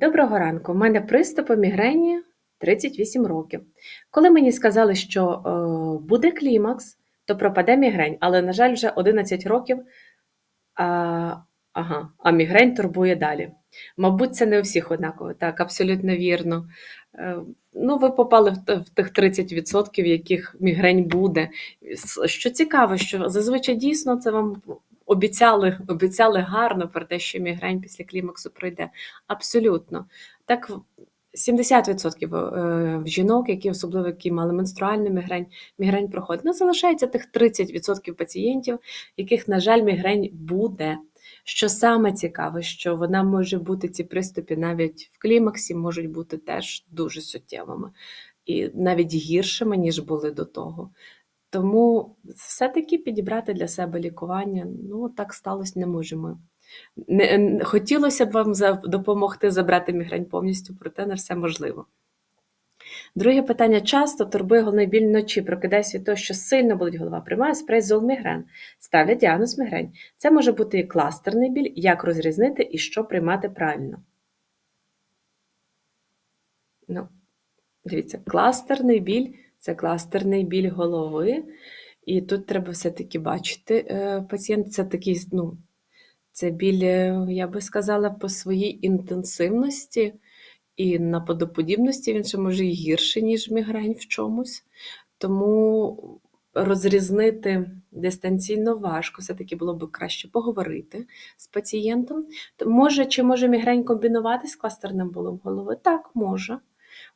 Доброго ранку. У мене приступи мігрені 38 років. Коли мені сказали, що е, буде клімакс, то пропаде мігрень, але, на жаль, вже 11 років, а, ага, а мігрень турбує далі. Мабуть, це не у всіх однаково, так, абсолютно вірно. Е, ну, ви попали в тих 30%, яких мігрень буде. Що цікаво, що зазвичай дійсно це вам обіцяли, обіцяли гарно про те, що мігрень після клімаксу пройде. Абсолютно. Так, 70% е, жінок, які особливо які мали менструальну мігрень, мігрень проходить. Ну, залишається тих 30% пацієнтів, яких, на жаль, мігрень буде. Що саме цікаве, що вона може бути ці приступи навіть в клімаксі, можуть бути теж дуже суттєвими і навіть гіршими, ніж були до того. Тому все-таки підібрати для себе лікування, ну так сталося, не можемо. Не, хотілося б вам допомогти забрати мігрень повністю, проте не все можливо. Друге питання. Часто турбує головний біль вночі, прокидаюсь від того, що сильно болить голова, приймаю спрей золмігрен, ставлять діагноз мігрень. Це може бути і кластерний біль, як розрізнити і що приймати правильно. Ну, дивіться, кластерний біль це кластерний біль голови, і тут треба все-таки бачити е, пацієнт. Це такий, ну, це біль, е, я би сказала, по своїй інтенсивності і на подоподібності він ще може і гірше, ніж мігрень в чомусь. Тому розрізнити дистанційно важко, все-таки було б краще поговорити з пацієнтом. Може, чи може мігрень комбінуватись з кластерним болем голови? Так, може.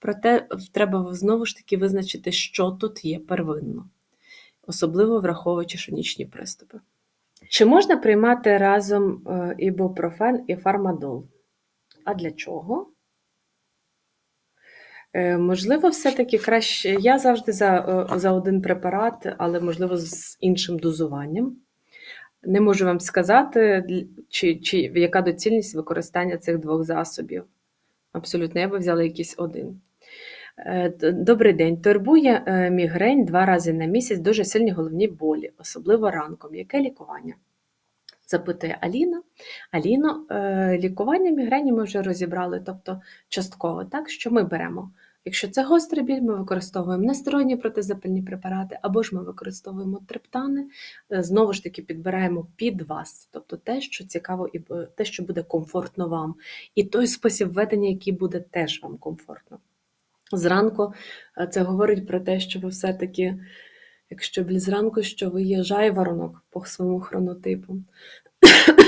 Проте треба знову ж таки визначити, що тут є первинно, особливо враховуючи шонічні приступи. Чи можна приймати разом е, ібупрофен і фармадол? А для чого? Е, Можливо, все-таки краще. Я завжди за, е, за один препарат, але можливо з іншим дозуванням. Не можу вам сказати, чи, чи яка доцільність використання цих двох засобів. Абсолютно, я би взяла якийсь один. Е, Добрий день. Турбує е, мігрень два рази на місяць, дуже сильні головні болі, особливо ранком. Яке лікування? Запитує Аліна. Аліно, е, лікування мігрені ми вже розібрали, тобто частково, так? Що ми беремо? Якщо це гострий біль, ми використовуємо нестероїдні протизапальні препарати, або ж ми використовуємо триптани, е, знову ж таки підбираємо під вас, тобто те, що цікаво, і те, що буде комфортно вам, і той спосіб ведення, який буде теж вам комфортно. Зранку це говорить про те, що ви все-таки, якщо біль зранку, що ви є жайворонок по своєму хронотипу.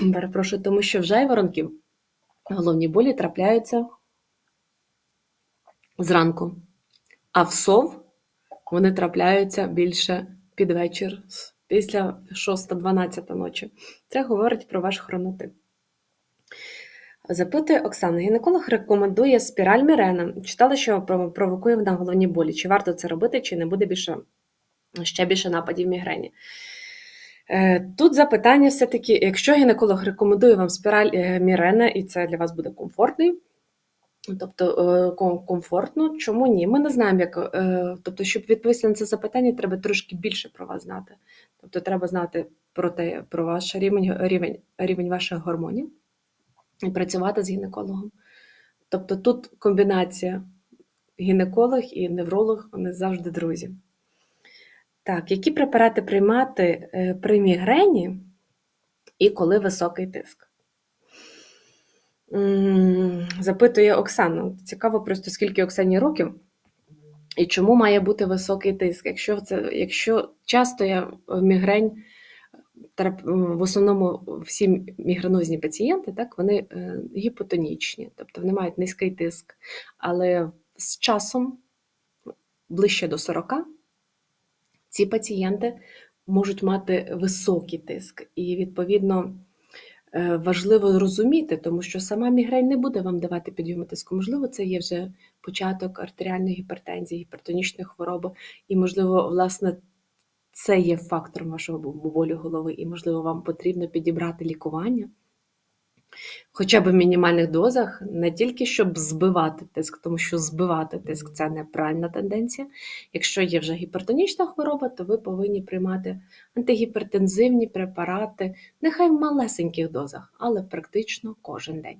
Перепрошую, тому що в жайворонків головні болі трапляються зранку, а в сов вони трапляються більше під вечір, після 6-12 ночі. Це говорить про ваш хронотип. Запитує Оксана, гінеколог рекомендує спіраль Мірена. Читала, що провокує на головні болі. Чи варто це робити, чи не буде більше, ще більше нападів мігрені? Е, Тут запитання все-таки, якщо гінеколог рекомендує вам спіраль е, Мірена, і це для вас буде комфортний, тобто е, комфортно, чому ні? Ми не знаємо, як. Тобто, щоб відповісти на це запитання, треба трошки більше про вас знати. Тобто, треба знати про те, про ваш рівень, рівень, рівень ваших гормонів і працювати з гінекологом. Тобто тут комбінація гінеколог і невролог, вони завжди друзі. Так, які препарати приймати е, при мігрені і коли високий тиск? Запитує Оксана. Цікаво просто, скільки Оксані років і чому має бути високий тиск. Якщо, це, якщо часто я в мігрень, в основному всі мігренозні пацієнти, так, вони е, гіпотонічні, тобто вони мають низький тиск, але з часом, ближче до 40, ці пацієнти можуть мати високий тиск. І, відповідно, е, важливо розуміти, тому що сама мігрень не буде вам давати підйому тиску. Можливо, це є вже початок артеріальної гіпертензії, гіпертонічної хвороби, і, можливо, власне, це є фактором вашого болю голови, і, можливо, вам потрібно підібрати лікування Хоча б в мінімальних дозах, не тільки щоб збивати тиск, тому що збивати тиск це неправильна тенденція. Якщо є вже гіпертонічна хвороба, то ви повинні приймати антигіпертензивні препарати, нехай в малесеньких дозах, але практично кожен день.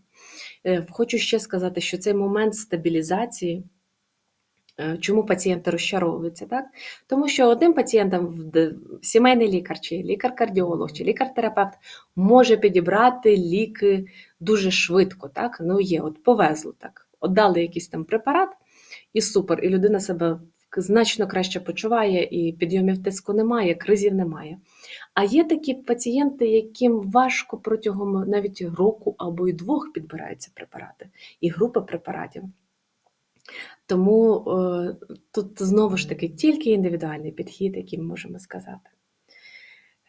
Е, Хочу ще сказати, що цей момент стабілізації. Е, Чому пацієнти розчаровуються, так? Тому що одним пацієнтам сімейний лікар, чи лікар-кардіолог, чи лікар-терапевт може підібрати ліки дуже швидко, так? Ну, є, от повезло так. Отдали якийсь там препарат, і супер, і людина себе значно краще почуває, і підйомів тиску немає, кризів немає. А є такі пацієнти, яким важко протягом навіть року або й двох підбираються препарати, і групи препаратів. Тому е, тут знову ж таки тільки індивідуальний підхід, який ми можемо сказати.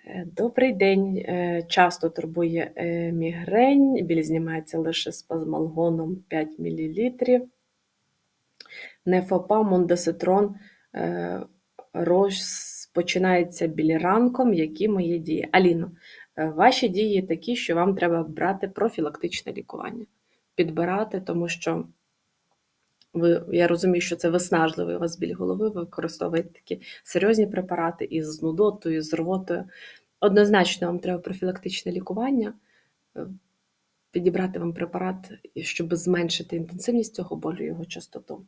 Е, Добрий день. Е, Часто турбує мігрень, біль знімається лише спазмалгоном 5 мл. Нефопам, мондоситрон, розпочинається біль ранком. Які мої дії? Аліно, ваші дії такі, що вам треба брати профілактичне лікування, підбирати, тому що ви, я розумію, що це виснажливий у вас біль голови, ви використовуєте такі серйозні препарати із нудотою, з рвотою. Однозначно, вам треба профілактичне лікування, підібрати вам препарат, щоб зменшити інтенсивність цього болю і його частоту.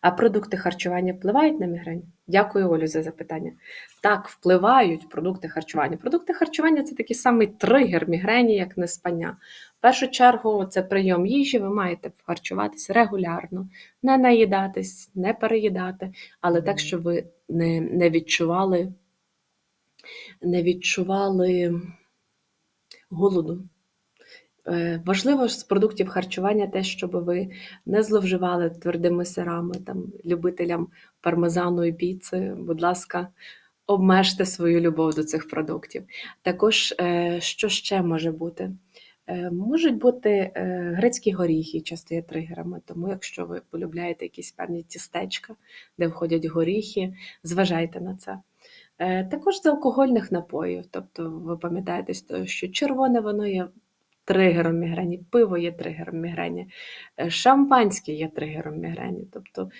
А продукти харчування впливають на мігрень? Дякую, Олю, за запитання. Так, впливають продукти харчування. Продукти харчування це такий самий тригер мігрені, як неспання. В першу чергу, це прийом їжі, ви маєте харчуватися регулярно, не наїдатись, не переїдати, але так, щоб ви не, не відчували, не відчували голоду. Е, Важливо з продуктів харчування те, щоб ви не зловживали твердими сирами, там, любителям пармезану і піци. Будь ласка, обмежте свою любов до цих продуктів. Також, е, що ще може бути? Е, Можуть бути грецькі горіхи, часто є тригерами, тому якщо ви полюбляєте якісь певні тістечка, де входять горіхи, зважайте на це. Також з алкогольних напоїв, тобто ви пам'ятаєте, що червоне воно є тригером мігрені, пиво є тригером мігрені, е, шампанське є тригером мігрені. Тобто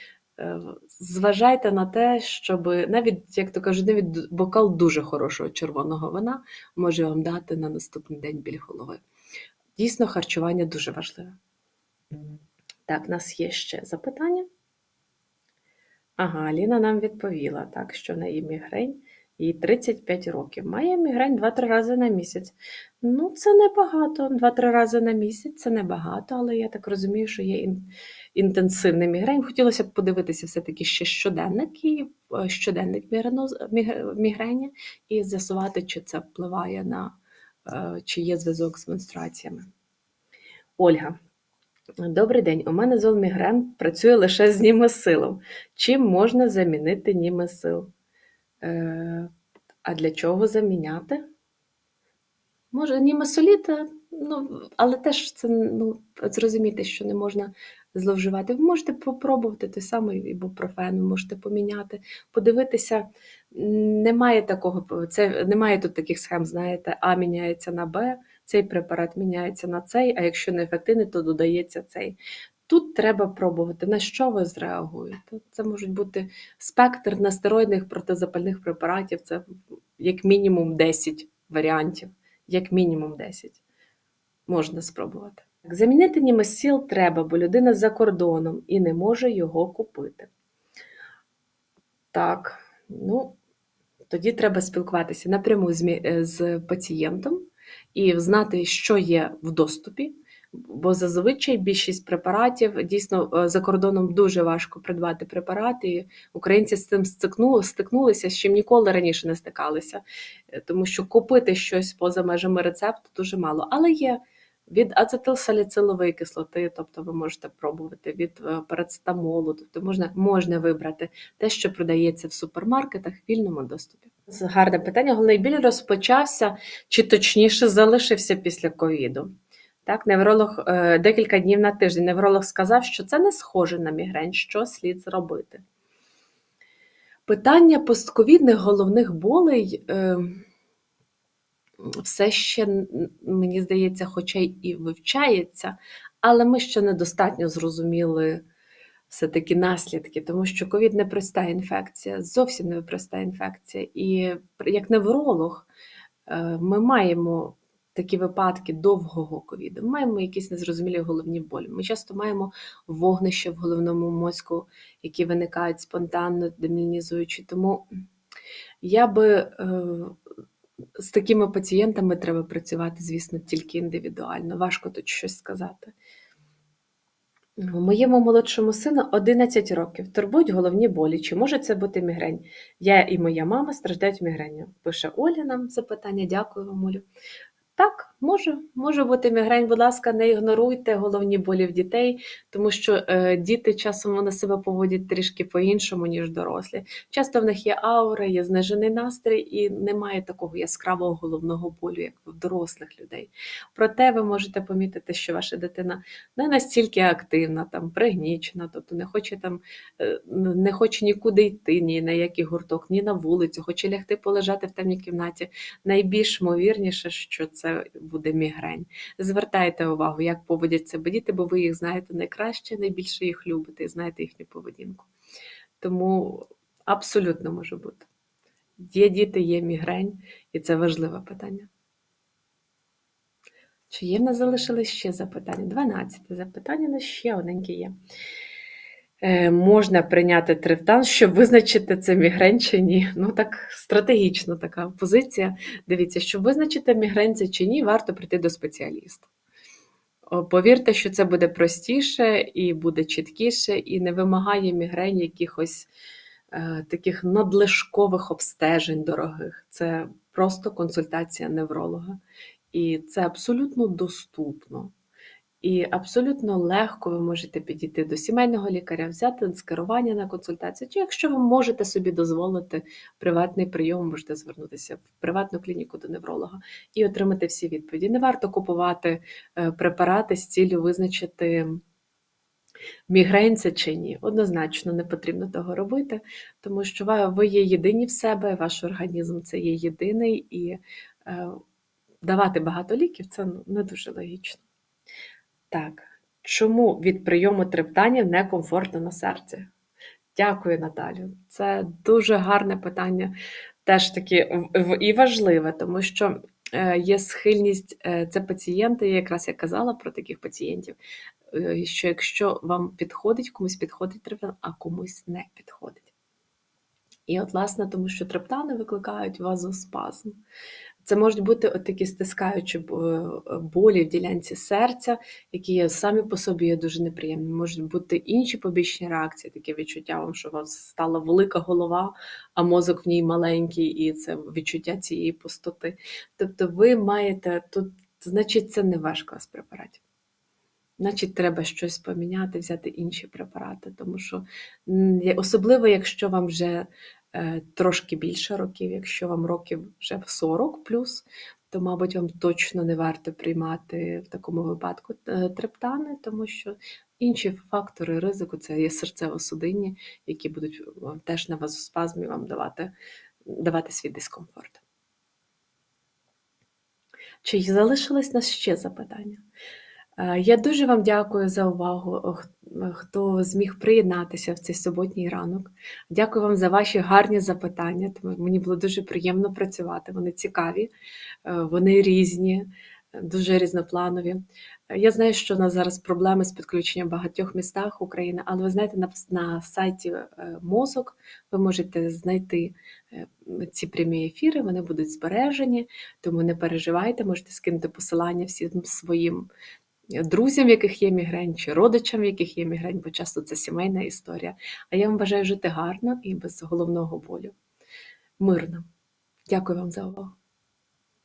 е, зважайте на те, щоб навіть, як то кажуть, навіть бокал дуже хорошого червоного вина може вам дати на наступний день біль голови. Дійсно, харчування дуже важливе. Так, у нас є ще запитання. Ага, Аліна нам відповіла, так, що в неї мігрень, їй 35 років. Має мігрень 2-3 рази на місяць. Ну, це небагато. 2-3 рази на місяць це небагато, але я так розумію, що є інтенсивний мігрень. Хотілося б подивитися все-таки ще щоденник і е, щоденник мігрені і з'ясувати, чи це впливає на е, чи є зв'язок з менструаціями. Ольга. Добрий день. У мене золмігрен працює лише з німесилом. Чим можна замінити німесил? Е, а для чого заміняти? Може, німесоліт, ну, але теж це ну, зрозуміти, що не можна зловживати. Ви можете попробувати той самий ібупрофен, ви можете поміняти, подивитися. Немає такого, це немає тут таких схем, знаєте, А міняється на Б, цей препарат міняється на цей, а якщо не ефективний, то додається цей. Тут треба пробувати, на що ви зреагуєте. Це можуть бути спектр нестероїдних протизапальних препаратів, це як мінімум 10 варіантів, як мінімум 10. Можна спробувати. Замінити німесіл треба, бо людина за кордоном і не може його купити. Так, ну, тоді треба спілкуватися напряму з, пацієнтом і знати, що є в доступі. Бо зазвичай більшість препаратів дійсно е, за кордоном дуже важко придбати препарати. І українці з цим стикнули, стикнулися, з чим ніколи раніше не стикалися, Е, тому що купити щось поза межами рецепту дуже мало. Але є від ацетилсаліцилової кислоти, тобто ви можете пробувати від е, парацетамолу, тобто можна, можна вибрати те, що продається в супермаркетах в вільному доступі. Гарне питання. Головний біль розпочався чи точніше залишився після ковіду. Так, невролог е, декілька днів на тиждень. Невролог сказав, що це не схоже на мігрень, що слід зробити. Питання постковідних головних болей. Е, все ще, мені здається, хоча і вивчається, але ми ще недостатньо зрозуміли все-таки наслідки, тому що ковід не проста інфекція, зовсім не проста інфекція. І як невролог, е, ми маємо такі випадки довгого ковіду, ми маємо якісь незрозумілі головні болі. Ми часто маємо вогнище в головному мозку, які виникають спонтанно, демілінізуючи. Тому я би е, з такими пацієнтами треба працювати, звісно, тільки індивідуально. Важко тут щось сказати. Моєму молодшому сину 11 років. Турбують головні болі. Чи може це бути мігрень? Я і моя мама страждають мігренью. Пише Оля нам запитання. Дякую вам, Олю. Так, може, може бути мігрень. Будь ласка, не ігноруйте головні болі в дітей, тому що е, діти часом вони себе поводять трішки по-іншому, ніж дорослі. Часто в них є аура, є знижений настрій, і немає такого яскравого головного болю, як в дорослих людей. Проте ви можете помітити, що ваша дитина не настільки активна, там пригнічена, тобто не хоче там е, не хоче нікуди йти, ні на який гурток, ні на вулицю, хоче лягти полежати в темній кімнаті. Найбільш ймовірніше, що це буде мігрень. Звертайте увагу, як поводять себе діти, бо ви їх знаєте найкраще, найбільше їх любите і знаєте їхню поведінку. Тому абсолютно може бути. Є діти, є мігрень, і це важливе питання. Чи є в нас залишилось ще запитання? 12 запитання, нас ще одненьке є. Е, можна прийняти триптан, щоб визначити це мігрень чи ні. Ну так стратегічна така позиція. Дивіться, щоб визначити мігрень чи ні, варто прийти до спеціаліста. Повірте, що це буде простіше і буде чіткіше, і не вимагає мігрень якихось е, таких надлишкових обстежень дорогих. Це просто консультація невролога. І це абсолютно доступно. І абсолютно легко ви можете підійти до сімейного лікаря, взяти скерування на консультацію. Чи якщо ви можете собі дозволити приватний прийом, можете звернутися в приватну клініку до невролога і отримати всі відповіді. Не варто купувати е, препарати з ціллю визначити. Мігрень це чи ні? Однозначно не потрібно того робити, тому що ви- є єдині в себе, ваш організм це є єдиний, і е, давати багато ліків це ну, не дуже логічно. Так, чому від прийому триптанів некомфортно на серці? Дякую, Наталю. Це дуже гарне питання, теж в- і важливе, тому що е, є схильність, е, це пацієнти, я якраз я казала про таких пацієнтів, е, що якщо вам підходить, комусь підходить триптан, а комусь не підходить. І от, власне, тому що триптани викликають вазоспазм. Це можуть бути от такі стискаючі болі в ділянці серця, які є самі по собі є дуже неприємні. Можуть бути інші побічні реакції, таке відчуття вам, що у вас стала велика голова, а мозок в ній маленький, і це відчуття цієї пустоти. Тобто ви маєте тут, значить, це не ваш клас препаратів. Значить, треба щось поміняти, взяти інші препарати, тому що особливо, якщо вам вже е, трошки більше років, якщо вам років вже в 40 плюс, то, мабуть, вам точно не варто приймати в такому випадку е, триптани, тому що інші фактори ризику це є серцево-судинні, які будуть е, теж на вазоспазмі вам давати, давати свій дискомфорт. Чи залишилось нас ще запитання? Е, Я дуже вам дякую за увагу, хто зміг приєднатися в цей суботній ранок. Дякую вам за ваші гарні запитання. Тому мені було дуже приємно працювати. Вони цікаві, е, вони різні, е, дуже різнопланові. Я знаю, що у нас зараз проблеми з підключенням в багатьох містах України, але ви знаєте, на, на сайті мозок ви можете знайти ці прямі ефіри, вони будуть збережені, тому не переживайте, можете скинути посилання всім своїм друзям, яких є мігрень, чи родичам, яких є мігрень, бо часто це сімейна історія. А я вам бажаю жити гарно і без головного болю. Мирно. Дякую вам за увагу.